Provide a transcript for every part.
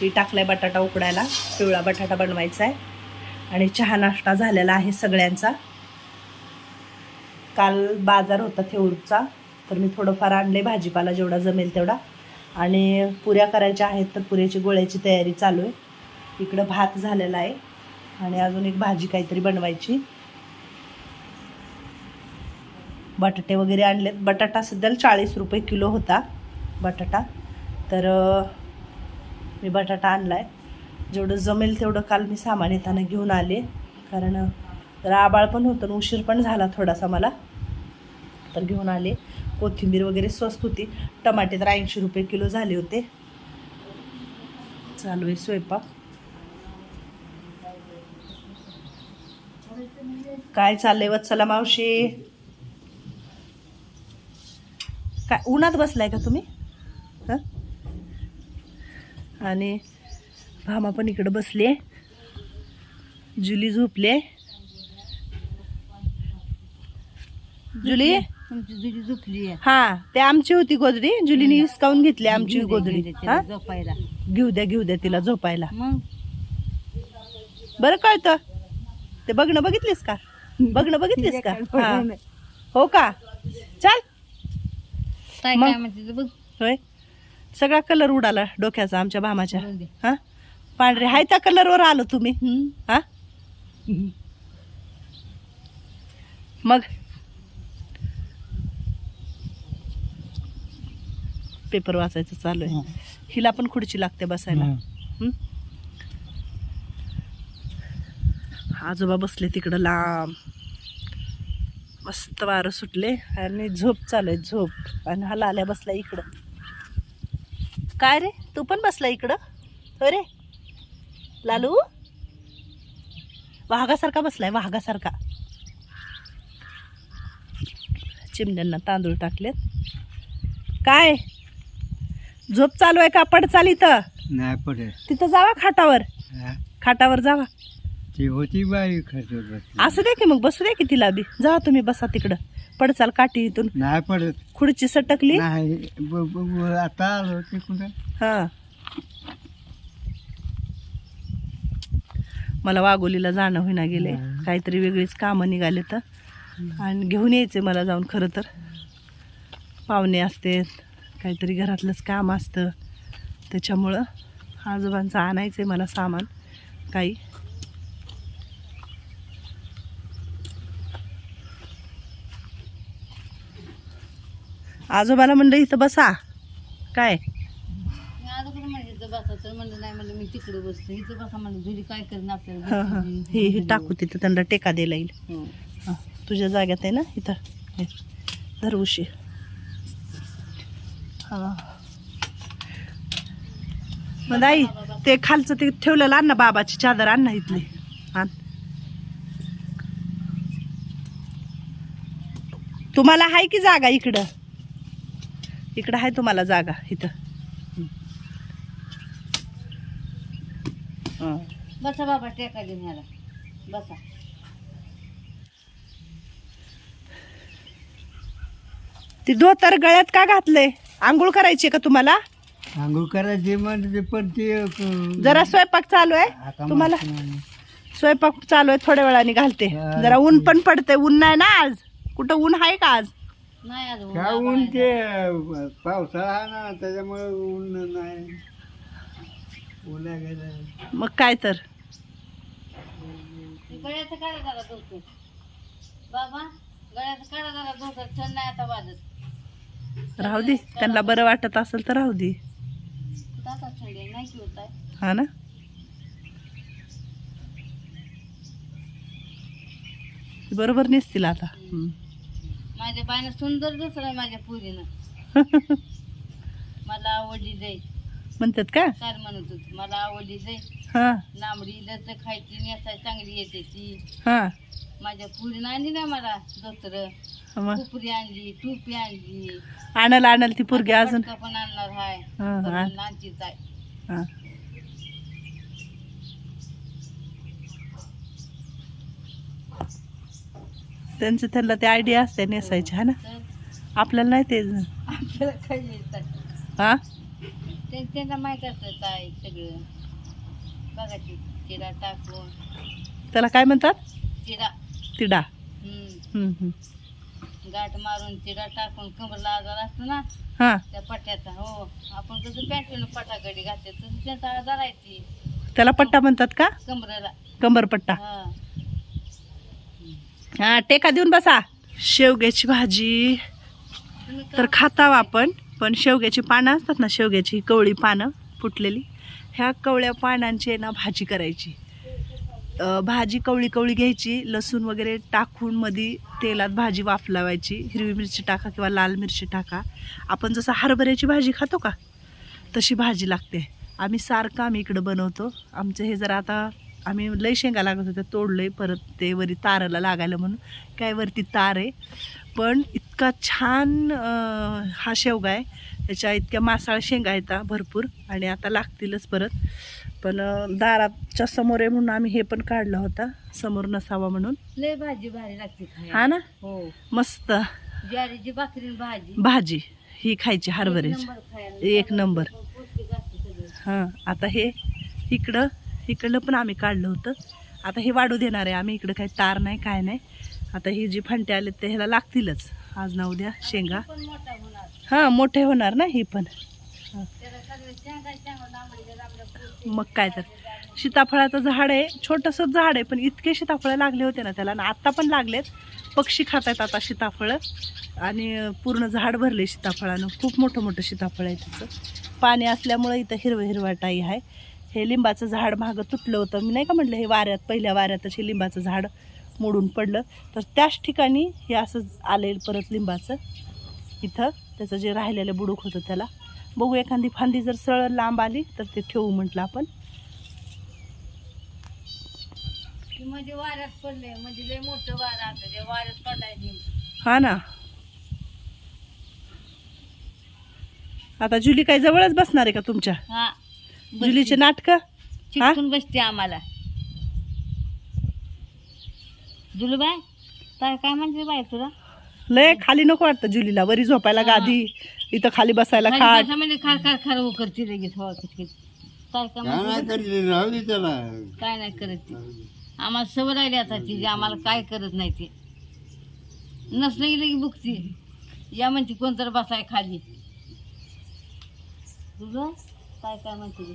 ही आहे बटाटा उकडायला. पिवळा बटाटा बनवायचा आहे आणि चहा नाश्ता झालेला आहे सगळ्यांचा. काल बाजार होता थेऊरचा तर मी थोडंफार आणले भाजीपाला जेवढा जमेल तेवढा. आणि पुऱ्या करायच्या आहेत तर पुऱ्याची गोळ्याची तयारी चालू आहे इकडं भात झालेला आहे आणि अजून एक भाजी काहीतरी बनवायची. बटाटे वगैरे आणलेत. बटाटा सध्याला चाळीस रुपये किलो होता बटाटा. तर मी बटाटा आणला आहे जेवढं जमेल तेवढं काल मी सामान येताना घेऊन आले. कारण जरा आबाळ पण होतं उशीर पण झाला थोडासा मला. तर घेऊन आले. कोथिंबीर वगैरे स्वस्त होती. टमाटे तर ऐंशी रुपये किलो झाले होते. चालू आहे स्वयंपाक. काय चाललंय वत्सला मावशी? काय उन्हात बसलाय का तुम्ही? हं? आणि भामा पण इकडं बसली. जुली झोपली. जुली? जुडी झोपली हा ते आमची होती गोदडी जुलीने हिसकावून घेतली आमची गोदडी घेऊ द्या तिला झोपायला. घेऊ द्या घेऊ द्या तिला झोपायला. मग? बरं कळतं. ते बघणं बघितलीस का? बघणं बघितलीस का? हा. हो का? चल. काय म्हणते ते बघ. होय? सगळा कलर उडाला डोक्याचा आमच्या भामाच्या. हा? पांढरे हाय त्या कलरवर आलो तुम्ही. हा? मग? पेपर वाचायचं चालू आहे. हिला पण खुर्ची लागते बसायला. हं? आजोबा बसले तिकडं लांब. मस्त वारं सुटले. आणि झोप चालू आहे झोप. आणि हा लाल्या बसला इकडं. काय रे? तू पण बसला इकडं? हो रे? लालू? वाघासारखा बसलाय वाघासारखा. चिमण्यांना तांदूळ टाकलेत. काय? झोप चालू आहे का? पड चाल इथं. नाही पडेल तिथं जावा खाटावर? खाटावर जावा. ती होती बाई खर्च असू दे की मग बसू दे की तिला बी. जावा तुम्ही बसा तिकडं. पडचाल काठी इथून. नाही पडत. खुर्ची सटकली? नाही ब- ब- ब- आता आलो ते कुठं हा. मला वाघोलीला जाणं होईना गेले. काहीतरी वेगळीच कामं निघाले तर. आणि घेऊन यायचे मला जाऊन खरं तर. पाहुणे असते काहीतरी घरातलंच काम असतं. त्याच्यामुळं आजोबांचं आणायचं आहे मला सामान काही. आजोबाला म्हणलं इथं बसा. काय हा हा. टाकू तिथं त्यांना टेका द्यायला येईल. हो. तुझ्या जाग्यात आहे ना इथं? धर उशी हा. मग आई ते खालचं ते ठेवलेलं आण ना बाबाची चादर आण ना इथली. आण. तुम्हाला आहे की जागा इकडं? इकडं आहे तुम्हाला जागा इथं. बसा बाबा टेका ह्याला बसा. ती धोतर गळ्यात का घातलंय? आंघोळ करायची का तुम्हाला? आंघोळ करायची म्हणजे पण ते जरा स्वयंपाक चालू आहे? तुम्हाला? माणसं- स्वयंपाक चालू आहे थोड्या वेळाने घालते. हा. जरा ऊन पण पडते ऊन नाही ना आज? कुठं ऊन आहे का आज? नाही आज ऊन ते पावसाळा आहे ना त्याच्यामुळे ऊन नाही. उन्हा गेलं. मग काय तर? गळ्याचं काढा जरा धोतर. बाबा गळ्याचं काढा जरा धोतर. थंड नाही आता वाजत. राहू दे त्यांना बरं वाटत असेल तर राहू दे. आता थंडी आहे, नाही की होत आहे हा ना? बरोबर नेसतील आता. हम्म. माझ्या बायनं सुंदर दिसलाय माझ्या पुरीनं. मला आवडली जाई म्हणतात का? काय म्हणत होती मला आवडली जाई हा. लांबडी लच खायची नेसाय चांगली येते ती. हा. माझ्या पुरीनं आणली ना मला धोतर मग? कुपरी आणली टोपी आणली. आणाल आणाल ती पोरगी अजून? पटकं पण आणणार हाय. हा, हा. आहे. हा. त्यांचं त्यांना ते आयडिया असते नेसायची हा ना? तर आपल्याला नाही ते आपल्याला काय येतात हा? त्यांची त्यांना माहीत असतं काय सगळं. बघा ती चिरा टाकून. त्याला काय म्हणतात? चिरा तिडा. हम्म. हम्म, हम्म. गाठ मारून चिरा टाकून कमरला आजार असतो ना हा. त्या पट्ट्याचा. हो आपण कसं पॅटर्न पटाकडी घालते तसं त्याचा आजार आहे ती. त्याला पट्टा म्हणतात का? कमरेला कंबरपट्टा हा. हा टेका देऊन बसा. शेवग्याची भाजी. तर खाताव आपण पण शेवग्याची पानं असतात ना शेवग्याची कवळी पानं फुटलेली ह्या कवळ्या पानांची आहे ना भाजी करायची. भाजी कवळी कवळी घ्यायची लसूण वगैरे टाकून मध्ये तेलात भाजी वाफ लावायची हिरवी मिरची टाका किंवा लाल मिरची टाका. आपण जसं हरभऱ्याची भाजी खातो का तशी भाजी लागते. आम्ही सारखं आम्ही इकडं बनवतो. आमचं हे जरा आता आम्ही लय शेंगा लागत होत्या तोडलंय परत ते वरी ताराला लागायला म्हणून. काय वरती तार आहे. पण इतका छान हा शेवगा आहे. त्याच्या इतक्या मासाळ शेंगा आहेत भरपूर. आणि आता लागतीलच परत. पण दाराच्या समोर आहे म्हणून आम्ही हे पण काढला होता. समोर नसावा म्हणून. लय भाजी भारी लागते हा ना? हो. मस्त. ज्वारीची भाकरी भाजी. भाजी. ही खायची हरभऱ्याची. एक नंबर. हां आता हे इकडं इकडलं पण आम्ही काढलं होतं. आता हे वाढू देणार आहे. आम्ही इकडं काही तार नाही काय नाही. आता ही जी फांटे आले ते ह्याला लागतीलच. आज ना उद्या शेंगा. हां मोठे होणार ना ही पण. मग काय तर. सीताफळाचं झाड आहे. छोटंसं झाड आहे पण इतके सीताफळं लागले होते ना त्याला. आणि आत्ता पण लागलेत. पक्षी खात आहेत आता सीताफळं. आणि पूर्ण झाड भरले सीताफळानं. खूप मोठं मोठं सीताफळ आहे तिचं. पाणी असल्यामुळं इथं हिरवं हिरवाटाई आहे. हे लिंबाचं झाड मागं तुटलं होतं. मी नाही का म्हटलं हे वाऱ्यात पहिल्या वाऱ्यातच हे लिंबाचं झाड मोडून पडलं. तर त्याच ठिकाणी हे असं आले परत लिंबाचं. इथं त्याचं जे राहिलेलं बुडूक होतं त्याला. बघू एखादी फांदी जर सरळ लांब आली तर ते ठेवू म्हटलं आपण. म्हणजे वाऱ्यात पडले म्हणजे लय मोठं वारं असतं ते वाऱ्यात पडायची हा ना. आता जुली काय जवळच बसणार आहे का तुमच्या? जुलीचे नाटक? चिटकून बसते आम्हाला. जुलूबाई काय काय म्हणते बाई तुला? लय खाली नको वाटतं जुलीला. वरी झोपायला गादी इथं खाली बसायला खाली खाट. बसामध्ये खार खार खार हो करते लगेच. हो किचकिच काय काय काय नाही म्हणते करते राहू दे त्याला. काय नाही करत ती. आम्हाला सवय राहिली आता तिची आम्हाला काय करत नाही ती. नसलं की लगी बुकती या म्हणते कोणतर बसाय खाली. तुझं? काय काय म्हणते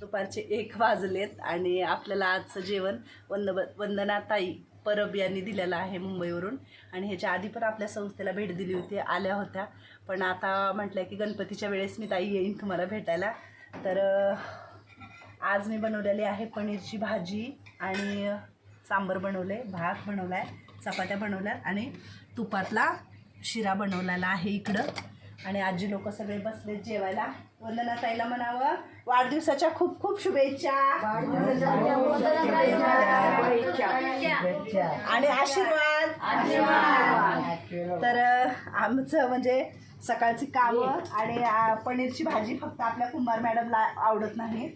दुपारचे एक वाजलेत आणि आपल्याला आजचं जेवण वंद वंदना ताई परब यांनी दिलेलं आहे मुंबईवरून. आणि ह्याच्या आधी पण आपल्या संस्थेला भेट दिली होती आल्या होत्या. पण आता म्हटलं की गणपतीच्या वेळेस मी ताई येईन तुम्हाला भेटायला. तर आज मी बनवलेली आहे पनीरची भाजी आणि सांबर बनवले भात बनवला आहे चपात्या बनवल्या आणि तुपातला शिरा बनवलेला आहे इकडं. आणि आजी लोक सगळे बसले जेवायला. वंदना ताईला म्हणावं वाढदिवसाच्या खूप खूप शुभेच्छा. आणि आशीर्वाद. तर आमचं म्हणजे सकाळची कामं आणि पनीरची भाजी फक्त आपल्या कुंभार मॅडमला आवडत नाही.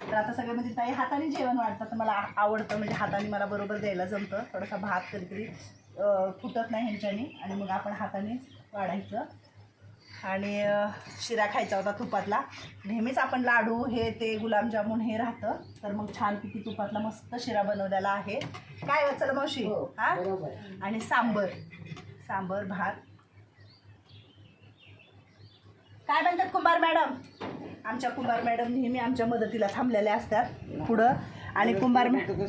तर आता सगळे म्हणजे ताई हाताने जेवण वाढतं तर मला आवडतं म्हणजे हाताने मला बरोबर द्यायला जमतं. थोडासा भात कधीतरी फुटत नाही ह्यांच्यानी आणि मग आपण हाताने वाढायचं. आणि शिरा खायचा होता तुपातला नेहमीच आपण लाडू हे ते गुलाबजामुन हे राहतं तर मग छानपैकी तुपातला मस्त शिरा बनवलेला आहे काय वाचलं मावशी हा आणि सांबर सांबर भात काय म्हणतात कुंभार मॅडम आमच्या कुंभार मॅडम नेहमी आमच्या मदतीला थांबलेल्या असतात पुढं आणि कुंभार मॅडम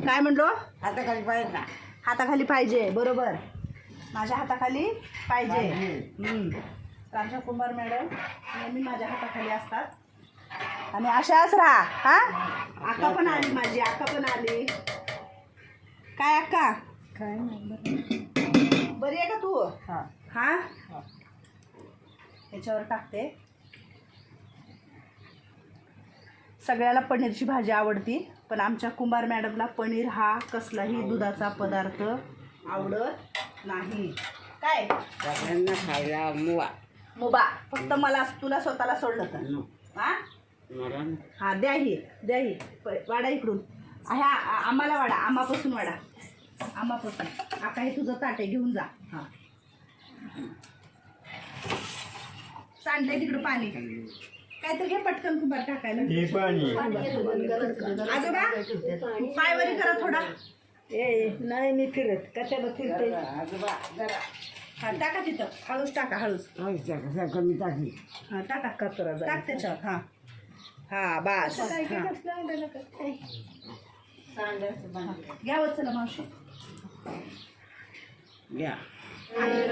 काय म्हणलो हाताखाली पाहिजे ना हाताखाली पाहिजे बरोबर माझ्या हाताखाली पाहिजे. आमच्या कुंभार मॅडम नेहमी माझ्या हाताखाली असतात. आणि अशाच राहा हा? अक्का पण आली माझी अक्का पण आली. काय अक्का काय बरी. आहे का तू? हा? हा. याच्यावर टाकते. सगळ्याला पनीरची भाजी आवडती पण आमच्या कुंभार मॅडमला पनीर हा कसलाही दुधाचा पदार्थ आवडत नाही. काय? सगळ्यांना खायला मुवा. मुबा फक्त मला तुला स्वतःला सोडलं तर. हा? मला हा द्या ही द्या ही. प- वाडा इकडून. ह्या आ- आम्हाला वाडा आम्हापासून वाडा. आम्हापासून. आता हे तुझं ताटे घेऊन जा. हा. सांडलंय तिकडं पाणी. काय तर घे पटकन कुंभार टाकायला. हे पाणी. आजोबा पायवरी करा थोडा. नाही मी फिरत. कशाला फिरते? हा टाका तिथं. हळूच टाका हळूच. कमी टाकली हा टाका कचरा टाक त्याच्यावर हा. हा बस. हा. घ्या चला मावशी. घ्या.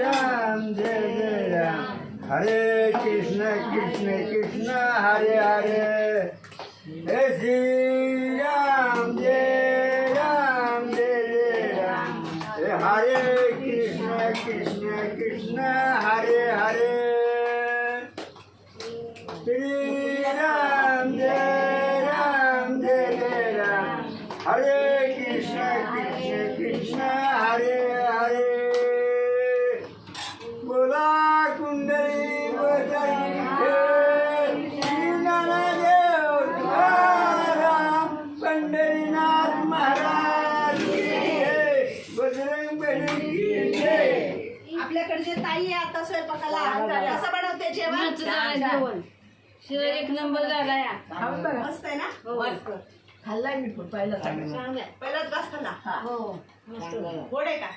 राम जय जय राम. हरे कृष्ण कृष्ण कृष्ण हरे हरे. हे श्री हरे कृष्ण कृष्ण कृष्ण हरे हरे। श्री जय. आपल्याकडे जे ताई आहे आता स्वयंपाकाला कसं बनवते जेवण? जेवण. शिवाय एक नंबर झाला या. मस्त आहे ना? खाल्ला मी पहिला पहिलाच घास खाल्ला. हो. गोड आहे का?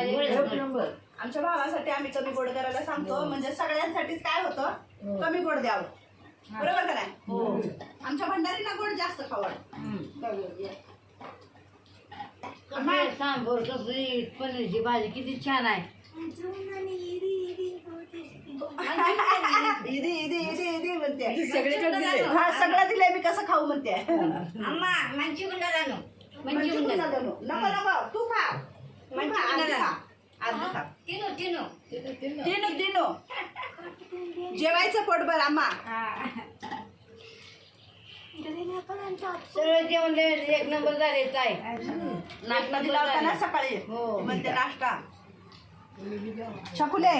एक नंबर. आमच्या भावासाठी आम्ही कमी गोड करायला सांगतो. म्हणजे सगळ्यांसाठीच काय होतं? कमी गोड द्यावं. बरोबर का नाही? आमच्या भंडारीला गोड जास्त खावड सांबर कसं पनीरची भाजी किती छान आहे. इदी इदी इदी इदी म्हणते. हा सगळं दिलंय मी कसं खाऊ म्हणते. अम्मा जणू. नको नको तू खा. तिनो तिनो. दिनू दिनू जेवायचं पोटभर आम्हा सगळं जेवण एक नंबर झाले ताई. नाश्ता दिला होता ना. सकाळी. हो. म्हणते नाश्ता. छकुले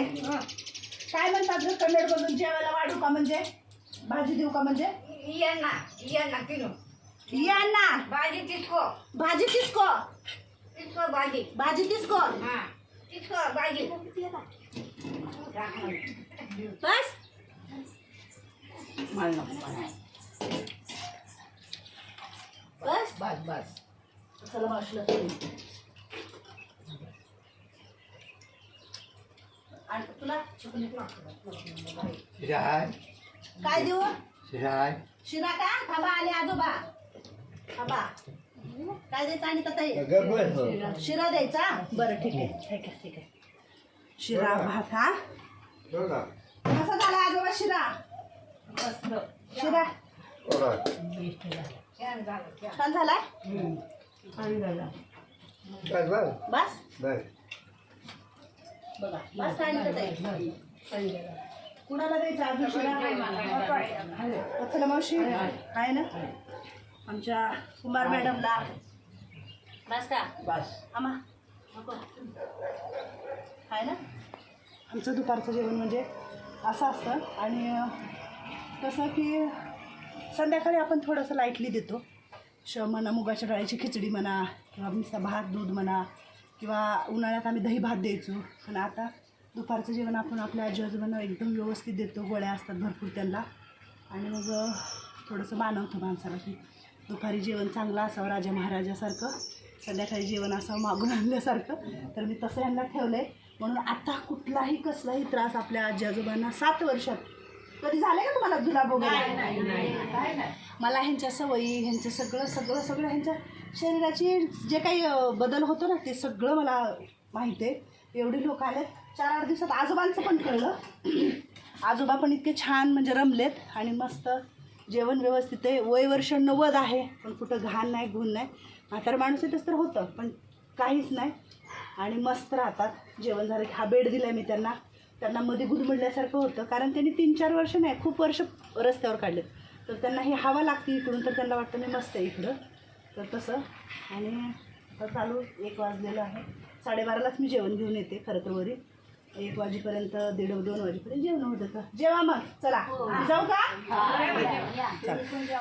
काय म्हणतात ग कन्नड मधून? जेवायला वाढू का म्हणजे? भाजी देऊ का म्हणजे? ये ना ये ना तिनो या ना भाजी तिसको. भाजी तिसको. तिसको भाजी. भाजी तिसको. हा तिसको भाजी. बस. बस. बस बस. चला मावशीला फोन. आणि तुला छकुली शिरा आहे काय देऊ? शिरा आहे शिरा का? थांबा आले आजोबा. थांबा. काय द्यायचं आणि बस हो. शिरा. द्यायचा? बरं ठीक आहे. ठीक आहे ठीक आहे शिरा भात हा. कसा झाला आजोबा शिरा? शिरा. छान झालाय? बस. बस बघा बस नाही ताई कुणाला द्यायचा शिरा चला मावशी आहे ना? आमच्या कुमार मॅडमला. बस का? बस. आम्हा. नको. आहे ना? आमचं दुपारचं जेवण म्हणजे असं असतं. आणि कसं की संध्याकाळी आपण थोडंसं लाईटली देतो. श म्हणा मुगाच्या डाळीची खिचडी म्हणा किंवा नुसता भात दूध म्हणा किंवा उन्हाळ्यात आम्ही दही भात द्यायचो. पण आता दुपारचं जेवण आपण आपल्या आजी आजोबांना एकदम व्यवस्थित देतो. गोळ्या असतात भरपूर त्यांना. आणि मग थोडंसं मानवतो माणसाला की दुपारी जेवण चांगलं असावं राजा महाराजासारखं. संध्याकाळी जेवण असावं मागून आणल्यासारखं. तर मी तसं यांना ठेवलं आहे म्हणून आता कुठलाही कसलाही त्रास आपल्या आजी आजोबांना सात वर्षात कधी झाले का तुम्हाला जुलाब वगैरे मला ह्यांच्या सवयी ह्यांचं सगळं सगळं सगळं ह्यांच्या शरीराची जे काही बदल होतो ना ते सगळं मला माहिती आहे. एवढी लोक आलेत. चार आठ दिवसात आजोबांचं पण कळलं. आजोबा पण इतके छान म्हणजे रमलेत आणि मस्त जेवण व्यवस्थित आहे. वय वर्ष नव्वद आहे पण कुठं घाण नाही गुण नाही. म्हातार माणूस येतच तर होतं पण काहीच नाही. आणि मस्त राहतात. जेवण झालं की हा बेड दिला मी त्यांना. त्यांना मध्ये गुदमडल्यासारखं होतं कारण त्यांनी तीन चार वर्ष नाही खूप वर्ष रस्त्यावर काढलेत. तर त्यांना ही हवा लागते इकडून तर त्यांना वाटतं मी मस्त आहे इकडं. तर तसं. आणि आता चालू एक वाजलेलं आहे. साडेबारालाच मी जेवण घेऊन येते खरं तर वरी. एक वाजेपर्यंत दीड दोन वाजेपर्यंत जेवण होतं जेवा मग. चला. जाऊ का? चला.